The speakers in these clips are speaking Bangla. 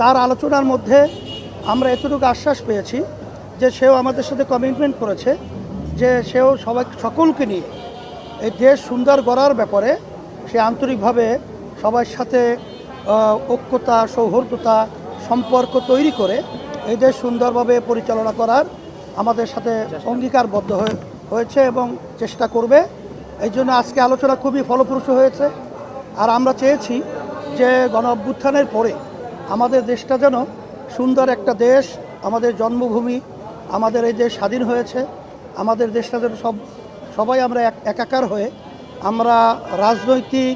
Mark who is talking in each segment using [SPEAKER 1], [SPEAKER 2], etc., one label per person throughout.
[SPEAKER 1] তার আলোচনার মধ্যে আমরা এতটুকু আশ্বাস পেয়েছি যে সেও আমাদের সাথে কমিটমেন্ট করেছে, যে সেও সবাই, সকলকে নিয়ে এই দেশ সুন্দর গড়ার ব্যাপারে সে আন্তরিকভাবে সবার সাথে ঐক্যতা, সৌহার্দ্যতা, সম্পর্ক তৈরি করে এই দেশ সুন্দরভাবে পরিচালনা করার আমাদের সাথে অঙ্গীকারবদ্ধ হয়ে, হয়েছে এবং চেষ্টা করবে। এই জন্য আজকে আলোচনা খুবই ফলপ্রসূ হয়েছে। আর আমরা চেয়েছি যে গণ অভ্যুত্থানের পরে আমাদের দেশটা যেন সুন্দর একটা দেশ, আমাদের জন্মভূমি, আমাদের এই দেশ স্বাধীন হয়েছে, আমাদের দেশটা যেন সব, সবাই আমরা এক, একাকার হয়ে আমরা রাজনৈতিক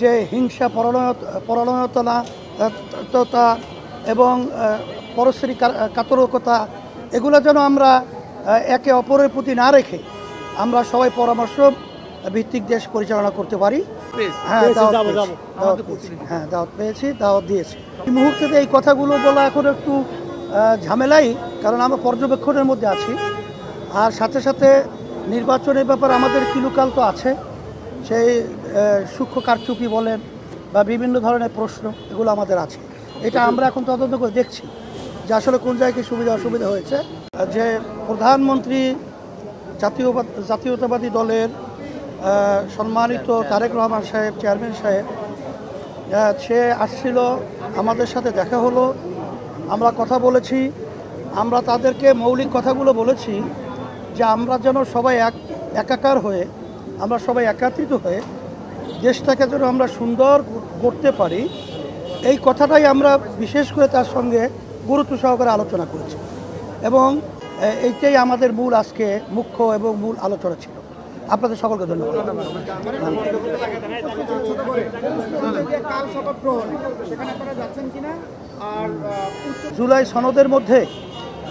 [SPEAKER 1] যে হিংসা পরায়ণতা ততা এবং পরশ্রী কাতরকতা, এগুলো যেন আমরা একে অপরের প্রতি না রেখে আমরা সবাই পরামর্শ ভিত্তিক দেশ পরিচালনা করতে পারি। হ্যাঁ দাওয়াত পেয়েছি, দাওয়াত হ্যাঁ দাওয়াত পেয়েছি দাওয়াত দিয়েছি। এই মুহূর্তে এই কথাগুলো বলা এখন একটু ঝামেলাই কারণ আমরা পর্যবেক্ষণের মধ্যে আছি। আর সাথে সাথে নির্বাচনের ব্যাপার আমাদের কিলুকাল তো আছে। সেই সূক্ষ্ম কারচুপি বলেন বা বিভিন্ন ধরনের প্রশ্ন এগুলো আমাদের আছে। এটা আমরা এখন তদন্ত করে দেখছি যে আসলে কোন জায়গায় সুবিধা অসুবিধা হয়েছে। যে প্রধানমন্ত্রী জাতীয় জাতীয়তাবাদী দলের সম্মানিত তারেক রহমান সাহেব, চেয়ারম্যান সাহেব সে আসছিল, আমাদের সাথে দেখা হলো, আমরা কথা বলেছি, আমরা তাদেরকে মৌলিক কথাগুলো বলেছি যে আমরা যেন সবাই এক, একাকার হয়ে, আমরা সবাই একাত্রিত হয়ে দেশটাকে যেন আমরা সুন্দর করতে পারি। এই কথাটাই আমরা বিশেষ করে তার সঙ্গে গুরুত্ব সহকারে আলোচনা করেছি। এবং এইটাই আমাদের মূল আজকে মুখ্য এবং মূল আলোচনা ছিল। আপনাদের সকলকে ধন্যবাদ। জুলাই সনদের মধ্যে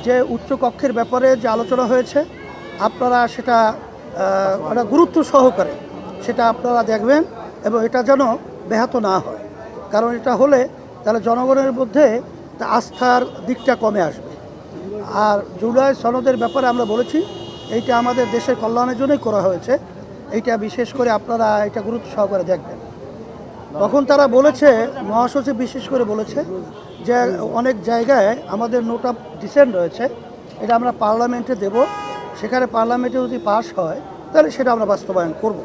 [SPEAKER 1] যে উচ্চ কক্ষের ব্যাপারে যে আলোচনা হয়েছে, আপনারা সেটা একটা গুরুত্ব সহকারে সেটা আপনারা দেখবেন এবং এটা যেন ব্যাহত না হয়। কারণ এটা হলে তাহলে জনগণের মধ্যে আস্থার দিকটা কমে আসবে। আর জুলাই সনদের ব্যাপারে আমরা বলেছি এইটা আমাদের দেশের কল্যাণের জন্যই করা হয়েছে। এইটা বিশেষ করে আপনারা এটা গুরুত্ব সহকারে দেখবেন। তখন তারা বলেছে মহাসচিব বিশেষ করে বলেছে যে অনেক জায়গায় আমাদের নোট অফ ডিসেন্ট রয়েছে এটা আমরা পার্লামেন্টে দেব। সেখানে পার্লামেন্টে যদি পাস হয় তাহলে সেটা আমরা বাস্তবায়ন করব।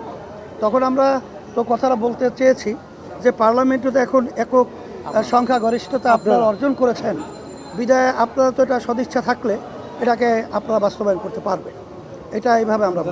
[SPEAKER 1] তখন আমরা তো কথাটা বলতে চেয়েছি যে পার্লামেন্টে তো এখন একক সংখ্যাগরিষ্ঠতা আপনারা অর্জন করেছেন। বিদায় আপনারা তো এটা সদিচ্ছা থাকলে এটাকে আপনারা বাস্তবায়ন করতে পারবেন। এটা এইভাবে আমরা